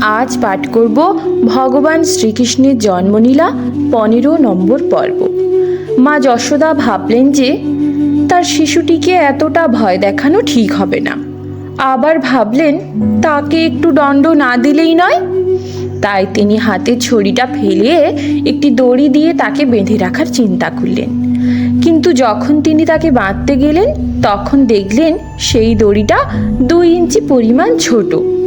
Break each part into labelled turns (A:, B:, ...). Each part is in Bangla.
A: আজ পাঠ করব ভগবান শ্রীকৃষ্ণের জন্মলীলা পনেরো নম্বর পর্ব। মা যশোদা ভাবলেন যে, তার শিশুটিকে এতটা ভয় দেখানো ঠিক হবে না। আবার ভাবলেন, তাকে একটু দণ্ড না দিলেই নয়। তাই তিনি হাতে ছড়িটা ফেলে একটি দড়ি দিয়ে তাকে বেঁধে রাখার চিন্তা করলেন। কিন্তু যখন তিনি তাকে বাঁধতে গেলেন, তখন দেখলেন সেই দড়িটা দুই ইঞ্চি পরিমাণ ছোট।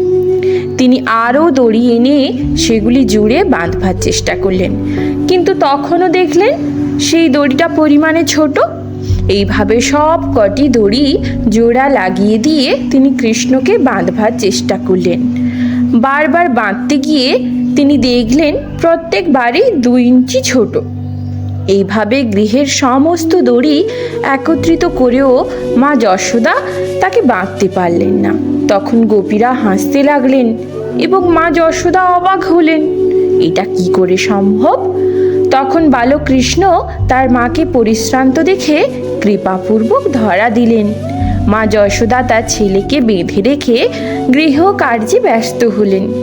A: তিনি আরও দড়ি এনে সেগুলি জুড়ে বাঁধবার চেষ্টা করলেন। কিন্তু তখনও দেখলেন সেই দড়িটা পরিমাণে ছোট। এইভাবে সব কটি দড়ি জোড়া লাগিয়ে দিয়ে তিনি কৃষ্ণকে বাঁধবার চেষ্টা করলেন। বারবার বাঁধতে গিয়ে তিনি দেখলেন প্রত্যেকবারই দুই ইঞ্চি ছোট। এইভাবে গৃহের সমস্ত দড়ি একত্রিত করেও মা যশোদা তাকে বাঁধতে পারলেন না। তখন গোপীরা হাসতে লাগলেন। এবং মা যশোদা অবাক হলেন। এটা কি করে সম্ভব? তখন বালক কৃষ্ণ তার মাকে পরিশ্রান্ত দেখে কৃপাপূর্বক ধরা দিলেন। মা যশোদা তার ছেলেকে বেঁধে রেখে গৃহ কার্যে ব্যস্ত হলেন।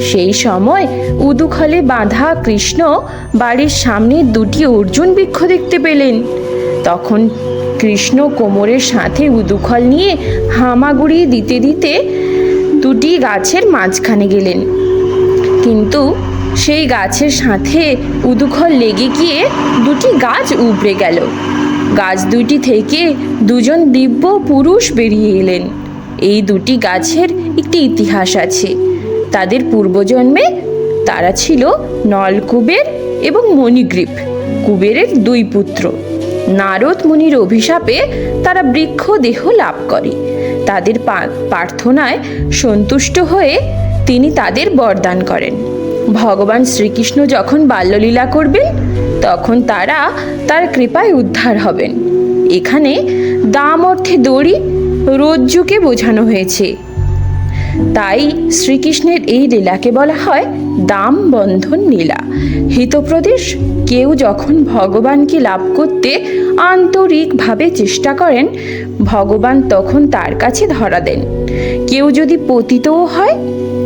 A: সেই সময় উদুখলে বাঁধা কৃষ্ণ বাড়ির সামনে দুটি অর্জুন বৃক্ষ দেখতে পেলেন। তখন কৃষ্ণ কোমরের সাথে উদুখল নিয়ে হামাগুড়ি দিতে দিতে দুটি গাছের মাঝখানে গেলেন। কিন্তু সেই গাছের সাথে উদুখল লেগে গিয়ে দুটি গাছ উপড়ে গেল। গাছ দুটি থেকে দুজন দিব্য পুরুষ বেরিয়ে এলেন। এই দুটি গাছের একটি ইতিহাস আছে। তাদের পূর্বজন্মে তারা ছিল নলকুবের এবং মণিগ্রীব কুবেরের দুই পুত্র। নারদ মুনির অভিশাপে তারা বৃক্ষ দেহ লাভ করে। তাদের প্রার্থনায় সন্তুষ্ট হয়ে তিনি তাদের বরদান করেন। ভগবান শ্রীকৃষ্ণ যখন বাল্যলীলা করবেন, তখন তারা তার কৃপায় উদ্ধার হবেন। এখানে দাম অর্থে দড়ি রজ্জুকে বোঝানো হয়েছে। তাই শ্রীকৃষ্ণের এই লীলাকে বলা হয় দাম বন্ধন লীলা। হিতপ্রদেশ, কেউ যখন ভগবানকে লাভ করতে আন্তরিকভাবে চেষ্টা করেন, ভগবান তখন তার কাছে ধরা দেন। কেউ যদি পতিতও হয়,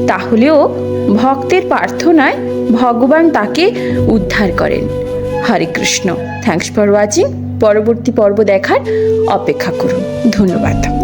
A: তাহলেও ভক্তের প্রার্থনায় ভগবান তাকে উদ্ধার করেন। Hare Krishna. Thanks for watching পরবর্তী পর্ব দেখার অপেক্ষা করুন। ধন্যবাদ।